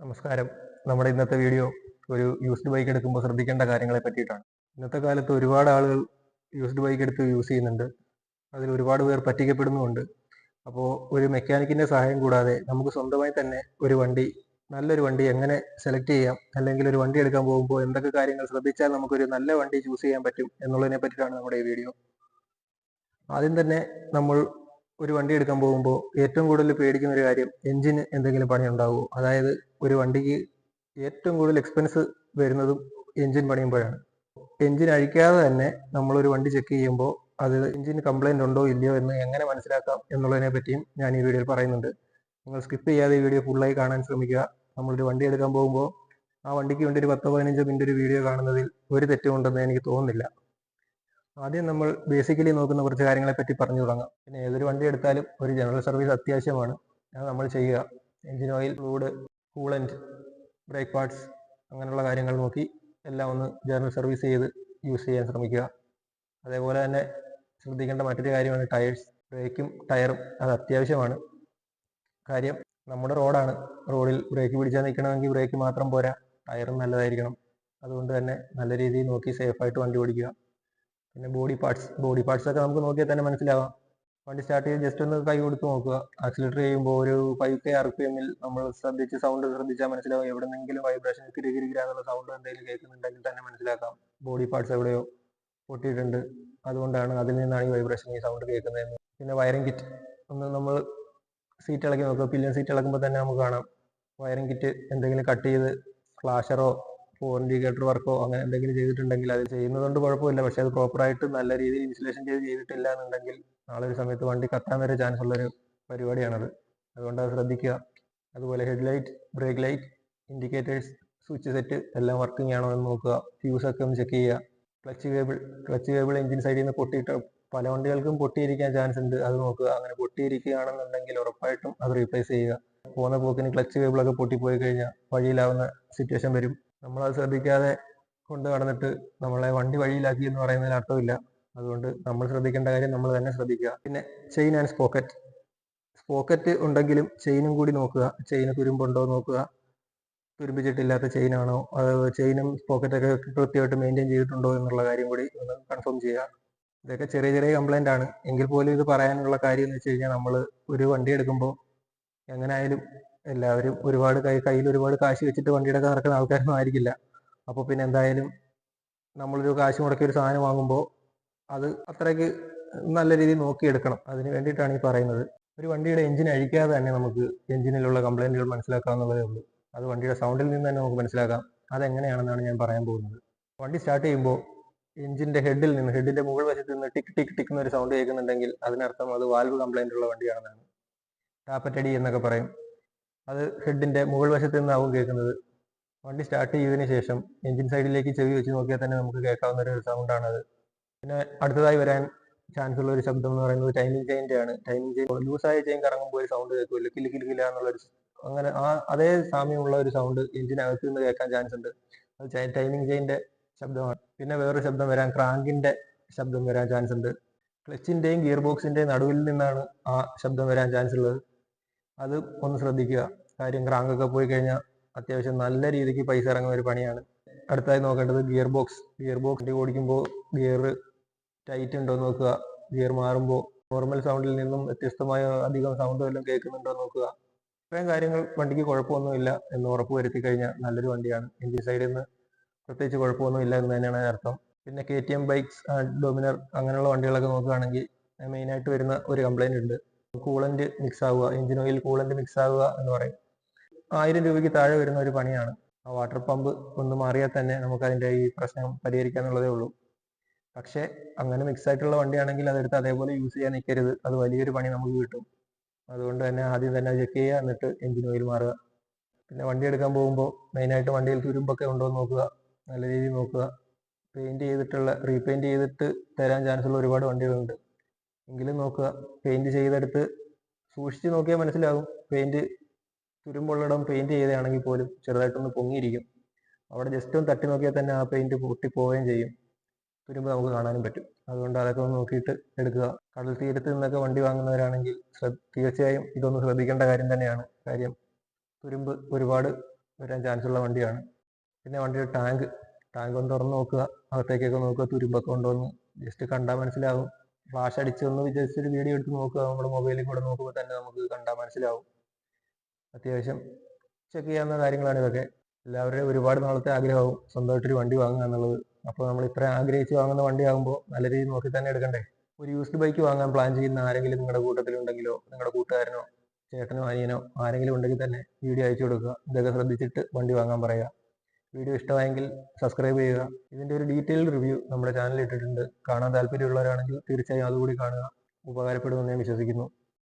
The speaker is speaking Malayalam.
നമസ്കാരം. നമ്മുടെ ഇന്നത്തെ വീഡിയോ ഒരു യൂസ്ഡ് ബൈക്ക് എടുക്കുമ്പോൾ ശ്രദ്ധിക്കേണ്ട കാര്യങ്ങളെ പറ്റിയിട്ടാണ്. ഇന്നത്തെ കാലത്ത് ഒരുപാട് ആളുകൾ യൂസ്ഡ് ബൈക്ക് എടുത്ത് യൂസ് ചെയ്യുന്നുണ്ട്. അതിൽ ഒരുപാട് പേർ പറ്റിക്കപ്പെടുന്നുമുണ്ട്. അപ്പോൾ ഒരു മെക്കാനിക്കിന്റെ സഹായം കൂടാതെ നമുക്ക് സ്വന്തമായി തന്നെ ഒരു വണ്ടി നല്ലൊരു വണ്ടി എങ്ങനെ സെലക്ട് ചെയ്യാം അല്ലെങ്കിൽ ഒരു വണ്ടി എടുക്കാൻ പോകുമ്പോൾ എന്തൊക്കെ കാര്യങ്ങൾ ശ്രദ്ധിച്ചാൽ നമുക്കൊരു നല്ല വണ്ടി ചൂസ് ചെയ്യാൻ പറ്റും എന്നുള്ളതിനെ പറ്റിയിട്ടാണ് നമ്മുടെ ഈ വീഡിയോ. ആദ്യം തന്നെ നമ്മൾ ഒരു വണ്ടി എടുക്കാൻ പോകുമ്പോൾ ഏറ്റവും കൂടുതൽ പേടിക്കുന്ന ഒരു കാര്യം എഞ്ചിന് എന്തെങ്കിലും പണി ഉണ്ടാവുമോ അതായത് ഒരു വണ്ടിക്ക് ഏറ്റവും കൂടുതൽ എക്സ്പെൻസ് വരുന്നതും എഞ്ചിൻ പണിയുമ്പോഴാണ്. എഞ്ചിൻ അഴിക്കാതെ തന്നെ നമ്മളൊരു വണ്ടി ചെക്ക് ചെയ്യുമ്പോൾ അത് എഞ്ചിൻ കംപ്ലൈന്റ് ഉണ്ടോ ഇല്ലയോ എന്ന് എങ്ങനെ മനസ്സിലാക്കാം എന്നുള്ളതിനെ പറ്റിയും ഞാൻ ഈ വീഡിയോയിൽ പറയുന്നുണ്ട്. നിങ്ങൾ സ്കിപ്പ് ചെയ്യാതെ ഈ വീഡിയോ ഫുള്ളായി കാണാൻ ശ്രമിക്കുക. നമ്മളൊരു വണ്ടി എടുക്കാൻ പോകുമ്പോൾ ആ വണ്ടിക്ക് വേണ്ടി ഒരു പത്തോ പതിനഞ്ചോ മിനിറ്റ് ഒരു വീഡിയോ കാണുന്നതിൽ ഒരു തെറ്റുമുണ്ടെന്ന് എനിക്ക് തോന്നുന്നില്ല. ആദ്യം നമ്മൾ ബേസിക്കലി നോക്കുന്ന കുറച്ച് കാര്യങ്ങളെ പറ്റി പറഞ്ഞു തുടങ്ങാം. പിന്നെ ഏതൊരു വണ്ടി എടുത്താലും ഒരു ജനറൽ സർവീസ് അത്യാവശ്യമാണ്. അത് നമ്മൾ ചെയ്യുക. Engine oil fluid coolant brake parts അങ്ങനെയുള്ള കാര്യങ്ങൾ നോക്കി എല്ലാം ഒന്ന് ജനറൽ സർവീസ് ചെയ്ത് യൂസ് ചെയ്യാൻ ശ്രമിക്കുക. അതേപോലെ തന്നെ ശ്രദ്ധിക്കേണ്ട മറ്റൊരു കാര്യമാണ് ടയേഴ്സ് ബ്രേക്കും ടയറും അത് അത്യാവശ്യമാണ്. കാര്യം നമ്മുടെ റോഡാണ് റോഡിൽ ബ്രേക്ക് പിടിച്ചാൽ നിൽക്കണമെങ്കിൽ ബ്രേക്ക് മാത്രം പോരാ. ടയറും നല്ലതായിരിക്കണം. അതുകൊണ്ട് തന്നെ നല്ല രീതിയിൽ നോക്കി സേഫായിട്ട് വണ്ടി ഓടിക്കുക. പിന്നെ ബോഡി പാർട്സ് ബോഡി പാർട്സ് ഒക്കെ നമുക്ക് നോക്കിയാൽ തന്നെ മനസ്സിലാവാം. വണ്ടി സ്റ്റാർട്ട് ചെയ്ത് ജസ്റ്റ് ഒന്ന് കൈ കൊടുത്ത് നോക്കുക. ആക്സിലേറ്റർ ചെയ്യുമ്പോൾ ഒരു ഫൈവ് കെ ആർ പി എമ്മിൽ നമ്മൾ ശ്രദ്ധിച്ച് സൗണ്ട് ശ്രദ്ധിച്ചാൽ മനസ്സിലാവും എവിടെന്നെങ്കിലും വൈബ്രേഷൻ കിരികിരിക്കാന്നുള്ള സൗണ്ട് എന്തെങ്കിലും കേൾക്കുന്നുണ്ടെങ്കിൽ തന്നെ മനസ്സിലാക്കാം ബോഡി പാർട്സ് എവിടെയോ പൊട്ടിയിട്ടുണ്ട് അതുകൊണ്ടാണ് അതിൽ നിന്നാണ് ഈ വൈബ്രേഷൻ ഈ സൗണ്ട് കേൾക്കുന്നതെന്ന് പിന്നെ വയറിംഗ് കിറ്റ് ഒന്ന് നമ്മൾ സീറ്റ് ഇളക്കി നോക്കുക പില്ലൻ സീറ്റ് ഇളക്കുമ്പോൾ തന്നെ നമുക്ക് കാണാം വയറിംഗ് കിറ്റ് എന്തെങ്കിലും കട്ട് ചെയ്ത് ഫ്ലാഷറോ ഫോർ ഇൻഡിക്കേറ്റർ വർക്കോ അങ്ങനെ എന്തെങ്കിലും ചെയ്തിട്ടുണ്ടെങ്കിൽ അത് ചെയ്യുന്നതുകൊണ്ട് കുഴപ്പമില്ല. പക്ഷെ അത് പ്രോപ്പറായിട്ട് നല്ല രീതിയിൽ ഇൻസുലേഷൻ ചെയ്ത് ചെയ്തിട്ടില്ല എന്നുണ്ടെങ്കിൽ നാളെ ഒരു സമയത്ത് വണ്ടി കത്താൻ വരെ ചാൻസ് ഉള്ളൊരു പരിപാടിയാണത്. അതുകൊണ്ട് അത് ശ്രദ്ധിക്കുക. അതുപോലെ head light brake light indicators switch set എല്ലാം വർക്കിംഗ് ആണോ എന്ന് നോക്കുക. ഫ്യൂസ് ഒക്കെ ഒന്ന് ചെക്ക് ചെയ്യുക. Clutch cable clutch cable engine സൈഡിൽ നിന്ന് പൊട്ടിയിട്ട് പല വണ്ടികൾക്കും പൊട്ടിയിരിക്കാൻ ചാൻസ് ഉണ്ട്. അത് നോക്കുക. അങ്ങനെ പൊട്ടിയിരിക്കുകയാണെന്നുണ്ടെങ്കിൽ ഉറപ്പായിട്ടും അത് റീപ്ലേസ് ചെയ്യുക. പോകുന്ന പോക്കിന് ക്ലച്ച് കേബിളൊക്കെ പൊട്ടിപ്പോയി കഴിഞ്ഞാൽ വഴിയിലാവുന്ന സിറ്റുവേഷൻ വരും. നമ്മളത് ശ്രദ്ധിക്കാതെ കൊണ്ട് നടന്നിട്ട് നമ്മളെ വണ്ടി വഴിയിലാക്കി എന്ന് പറയുന്നതിൽ അർത്ഥമില്ല. അതുകൊണ്ട് നമ്മൾ ശ്രദ്ധിക്കേണ്ട കാര്യം നമ്മൾ തന്നെ ശ്രദ്ധിക്കുക. പിന്നെ ചെയിൻ ആൻഡ് സ്പോക്കറ്റ് സ്പോക്കറ്റ് ഉണ്ടെങ്കിലും ചെയിനും കൂടി നോക്കുക. ചെയിൻ തുരുമ്പുണ്ടോ നോക്കുക. തുരുമ്പിച്ചിട്ടില്ലാത്ത ചെയിനാണോ അത് ചെയിനും സ്പോക്കറ്റൊക്കെ കൃത്യമായിട്ട് മെയിന്റെയിൻ ചെയ്തിട്ടുണ്ടോ എന്നുള്ള കാര്യം കൂടി ഒന്ന് കൺഫേം ചെയ്യുക. ഇതൊക്കെ ചെറിയ ചെറിയ കംപ്ലൈന്റ് ആണ്. എങ്കിൽ പോലും ഇത് പറയാനുള്ള കാര്യം എന്ന് വെച്ച് കഴിഞ്ഞാൽ നമ്മൾ ഒരു വണ്ടി എടുക്കുമ്പോൾ എങ്ങനെയായാലും എല്ലാവരും ഒരുപാട് കൈ കയ്യിൽ ഒരുപാട് കാശ് വെച്ചിട്ട് വണ്ടിയെടുക്കാൻ നടക്കുന്ന ആൾക്കാരൊന്നും ആയിരിക്കില്ല. അപ്പോൾ പിന്നെ എന്തായാലും നമ്മളൊരു കാശ് മുടക്കി ഒരു സാധനം വാങ്ങുമ്പോൾ അത് അത്രയ്ക്ക് നല്ല രീതിയിൽ നോക്കിയെടുക്കണം. അതിന് വേണ്ടിയിട്ടാണ് ഈ പറയുന്നത്. ഒരു വണ്ടിയുടെ എഞ്ചിൻ അഴിക്കാതെ തന്നെ നമുക്ക് എഞ്ചിനിലുള്ള കംപ്ലൈന്റുകൾ മനസ്സിലാക്കാവുന്നതേ ഉള്ളൂ. അത് വണ്ടിയുടെ സൗണ്ടിൽ നിന്ന് തന്നെ നമുക്ക് മനസ്സിലാക്കാം. അതെങ്ങനെയാണെന്നാണ് ഞാൻ പറയാൻ പോകുന്നത്. വണ്ടി സ്റ്റാർട്ട് ചെയ്യുമ്പോൾ എഞ്ചിന്റെ ഹെഡിൽ നിന്ന് ഹെഡിന്റെ മുകൾ വശത്ത് നിന്ന് ടിക് ടിക് ടിക്കുന്ന എന്നൊരു സൗണ്ട് കേൾക്കുന്നുണ്ടെങ്കിൽ അതിനർത്ഥം അത് വാൽവ് കംപ്ലൈന്റ് ഉള്ള വണ്ടിയാണെന്നാണ്. ടാപ്പറ്റടി എന്നൊക്കെ പറയും. അത് ഹെഡിന്റെ മുകൾ വശത്ത് നിന്നാവും കേൾക്കുന്നത്. വണ്ടി സ്റ്റാർട്ട് ചെയ്തതിന് ശേഷം എഞ്ചിൻ സൈഡിലേക്ക് ചെവി വെച്ച് നോക്കിയാൽ തന്നെ നമുക്ക് കേൾക്കാവുന്ന ഒരു സൗണ്ടാണ് അത് പിന്നെ അടുത്തതായി വരാൻ ചാൻസ് ഉള്ള ഒരു ശബ്ദം എന്ന് പറയുന്നത് ടൈമിംഗ് ചെയിന്റെ ആണ് ടൈമിംഗ് ചെയിൻ ലൂസായ ചെയിൻ കറങ്ങുമ്പോൾ ഒരു സൗണ്ട് കേൾക്കുമല്ലോ കിലി കിലി കില എന്നുള്ളൊരു അങ്ങനെ ആ അതേ സാമ്യമുള്ള ഒരു സൗണ്ട് എഞ്ചിനകത്ത് നിന്ന് കേൾക്കാൻ ചാൻസ് ഉണ്ട്. അത് ടൈമിംഗ് ചെയിന്റെ ശബ്ദമാണ്. പിന്നെ വേറൊരു ശബ്ദം വരാൻ ക്രാങ്കിന്റെ ശബ്ദം വരാൻ ചാൻസ് ഉണ്ട്. ക്ലച്ചിന്റെയും ഗിയർ ബോക്സിന്റെയും നടുവിൽ നിന്നാണ് ആ ശബ്ദം വരാൻ ചാൻസ് ഉള്ളത്. അത് ഒന്ന് ശ്രദ്ധിക്കുക. കാര്യം ക്രാങ്കൊക്കെ പോയി കഴിഞ്ഞാൽ അത്യാവശ്യം നല്ല രീതിക്ക് പൈസ ഇറങ്ങുന്ന ഒരു പണിയാണ്. അടുത്തായി നോക്കേണ്ടത് ഗിയർ ബോക്സ് ഗിയർ ബോക്സ് ഓടിക്കുമ്പോൾ ഗിയർ ടൈറ്റ് ഉണ്ടോ നോക്കുക. ഗിയർ മാറുമ്പോൾ നോർമൽ സൗണ്ടിൽ നിന്നും വ്യത്യസ്തമായ അധികം സൗണ്ട് വല്ലതും കേൾക്കുന്നുണ്ടോ നോക്കുക. ഇത്രയും കാര്യങ്ങൾ വണ്ടിക്ക് കുഴപ്പമൊന്നുമില്ല എന്ന് ഉറപ്പ് വരുത്തി കഴിഞ്ഞാൽ നല്ലൊരു വണ്ടിയാണ്. ഇന്ത്യ സൈഡിൽ നിന്ന് പ്രത്യേകിച്ച് കുഴപ്പമൊന്നും ഇല്ല എന്ന് തന്നെയാണ് അർത്ഥം പിന്നെ K T M bikes Dominar അങ്ങനെയുള്ള വണ്ടികളൊക്കെ നോക്കുകയാണെങ്കിൽ മെയിനായിട്ട് വരുന്ന ഒരു കംപ്ലൈന്റ് ഉണ്ട്. കൂളന്റ് മിക്സ് ആവുക എഞ്ചിൻ ഓയിൽ കൂളന്റ് മിക്സ് ആവുക എന്ന് പറയും. ആയിരം രൂപയ്ക്ക് താഴെ വരുന്ന ഒരു പണിയാണ്. ആ വാട്ടർ പമ്പ് ഒന്ന് മാറിയാൽ തന്നെ നമുക്ക് അതിന്റെ ഈ പ്രശ്നം പരിഹരിക്കാന്നുള്ളതേ ഉള്ളൂ. പക്ഷേ അങ്ങനെ മിക്സ് ആയിട്ടുള്ള വണ്ടിയാണെങ്കിൽ അതെടുത്ത് അതേപോലെ യൂസ് ചെയ്യാൻ നിൽക്കരുത് അത് വലിയൊരു പണി നമുക്ക് കിട്ടും. അതുകൊണ്ട് തന്നെ ആദ്യം തന്നെ ചെക്ക് ചെയ്യുക എന്നിട്ട് എഞ്ചിൻ ഓയിൽ മാറുക. പിന്നെ വണ്ടി എടുക്കാൻ പോകുമ്പോൾ മെയിനായിട്ട് വണ്ടിയിൽ തുരുമ്പൊക്കെ ഉണ്ടോ എന്ന് നോക്കുക നല്ല രീതിയിൽ നോക്കുക. പെയിന്റ് ചെയ്തിട്ടുള്ള റീപെയിന്റ് ചെയ്തിട്ട് തരാൻ ചാൻസ് ഉള്ള ഒരുപാട് വണ്ടികളുണ്ട്. എങ്കിലും നോക്കുക. പെയിന്റ് ചെയ്തെടുത്ത് സൂക്ഷിച്ച് നോക്കിയാൽ മനസ്സിലാകും. പെയിന്റ് തുരുമ്പുള്ളിടം പെയിന്റ് ചെയ്തതാണെങ്കിൽ പോലും ചെറുതായിട്ടൊന്ന് പൊങ്ങിയിരിക്കും. അവിടെ ജസ്റ്റ് ഒന്ന് തട്ടി നോക്കിയാൽ തന്നെ ആ പെയിന്റ് പൊട്ടി പോവുകയും ചെയ്യും. തുരുമ്പ് നമുക്ക് കാണാനും പറ്റും. അതുകൊണ്ട് അതൊക്കെ ഒന്ന് നോക്കിയിട്ട് എടുക്കുക. കടൽ തീരത്ത് നിന്നൊക്കെ വണ്ടി വാങ്ങുന്നവരാണെങ്കിൽ തീർച്ചയായും ഇതൊന്ന് ശ്രദ്ധിക്കേണ്ട കാര്യം തന്നെയാണ്. കാര്യം തുരുമ്പ് ഒരുപാട് വരാൻ ചാൻസ് ഉള്ള വണ്ടിയാണ്. പിന്നെ വണ്ടിയുടെ ടാങ്ക് ടാങ്ക് ഒന്ന് തുറന്ന് നോക്കുക. അകത്തേക്കൊക്കെ നോക്കുക. തുരുമ്പൊക്കെ ഉണ്ടോ എന്ന് ജസ്റ്റ് കണ്ടാൽ മനസ്സിലാവും ഫ്ലാഷ് അടിച്ചു ഒന്ന് ജസ്റ്റ് ഒരു വീഡിയോ എടുത്ത് നോക്കുക. നമ്മൾ മൊബൈലിൽ കൂടെ നോക്കുമ്പോൾ തന്നെ നമുക്ക് കണ്ടാൽ മനസ്സിലാവും. അത്യാവശ്യം ചെക്ക് ചെയ്യാവുന്ന കാര്യങ്ങളാണ് ഇതൊക്കെ. എല്ലാവരുടെയും ഒരുപാട് നാളത്തെ ആഗ്രഹമാവും സ്വന്തമായിട്ടൊരു വണ്ടി വാങ്ങുക എന്നുള്ളത്. അപ്പോൾ നമ്മൾ ഇത്ര ആഗ്രഹിച്ച് വാങ്ങുന്ന വണ്ടി ആകുമ്പോൾ നല്ല രീതിയിൽ നോക്കി തന്നെ എടുക്കണ്ടേ? ഒരു യൂസ്ഡ് ബൈക്ക് വാങ്ങാൻ പ്ലാൻ ചെയ്യുന്ന ആരെങ്കിലും നിങ്ങളുടെ കൂട്ടത്തിലുണ്ടെങ്കിലോ നിങ്ങളുടെ കൂട്ടുകാരനോ ചേട്ടനോ അനിയനോ ആരെങ്കിലും ഉണ്ടെങ്കിൽ തന്നെ വീഡിയോ അയച്ചു കൊടുക്കുക. ഇതൊക്കെ ശ്രദ്ധിച്ചിട്ട് വണ്ടി വാങ്ങാൻ പറയുക. വീഡിയോ ഇഷ്ടമായെങ്കിൽ സബ്സ്ക്രൈബ് ചെയ്യുക. ഇതിന്റെ ഒരു ഡീറ്റെയിൽഡ് റിവ്യൂ നമ്മുടെ ചാനലിൽ ഇട്ടിട്ടുണ്ട്. കാണാൻ താല്പര്യമുള്ളവരാണെങ്കിൽ തീർച്ചയായും അതുകൂടി കാണുക. ഉപകാരപ്പെടുമെന്ന് ഞാൻ വിശ്വസിക്കുന്നു.